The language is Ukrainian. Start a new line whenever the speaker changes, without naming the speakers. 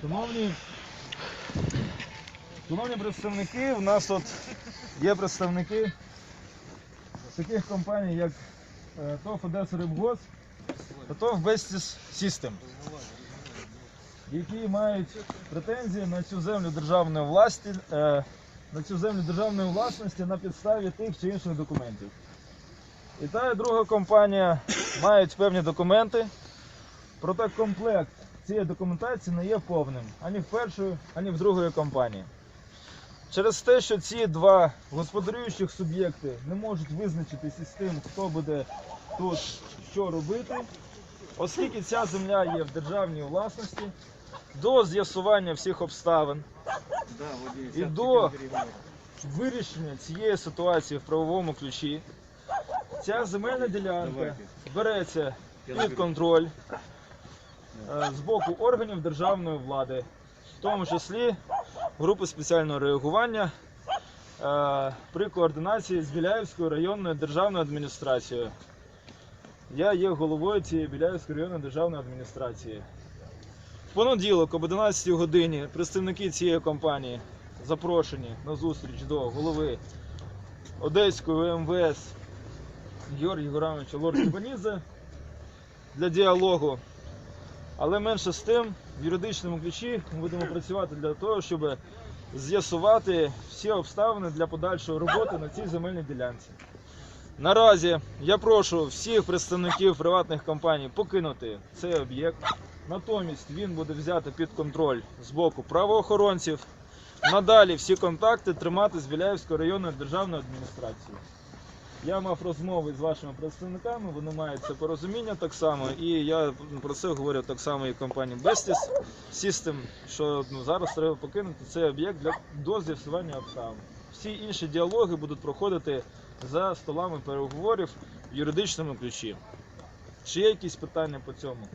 Шановні, шановні представники, у нас тут є представники таких компаній, як е, ТОВ Одеса Рибгос та ТОВ Vestis System, які мають претензії на цю землю державної власті, е, на цю землю державної власності на підставі тих чи інших документів. І та і друга компанія мають певні документи, проте комплект цієї документації не є повним ані в першої, ані в другої компанії. Через те, що ці два господарюючих суб'єкти не можуть визначитися з тим, хто буде тут що робити, оскільки ця земля є в державній власності, до з'ясування всіх обставин і до вирішення цієї ситуації в правовому ключі, ця земельна ділянка береться під контроль з боку органів державної влади, в тому числі групи спеціального реагування е, при координації з Біляївською районною державною адміністрацією. Я є головою цієї Біляївської районної державної адміністрації. В понеділок об 11 годині представники цієї компанії запрошені на зустріч до голови Одеської МВС Георгія Гурамовича Лорд-Кібанідзе для діалогу. Але менше з тим, в юридичному ключі ми будемо працювати для того, щоб з'ясувати всі обставини для подальшої роботи на цій земельній ділянці. Наразі я прошу всіх представників приватних компаній покинути цей об'єкт. Натомість він буде взяти під контроль з боку правоохоронців. Надалі всі контакти тримати з Біляївською районною державною адміністрацією. Я мав розмови з вашими представниками, вони мають це порозуміння так само, і я про це говорю так само і компанії Bestis System, що ну, зараз треба покинути цей об'єкт для до з'ясування обставин. Всі інші діалоги будуть проходити за столами переговорів в юридичному ключі. Чи є якісь питання по цьому?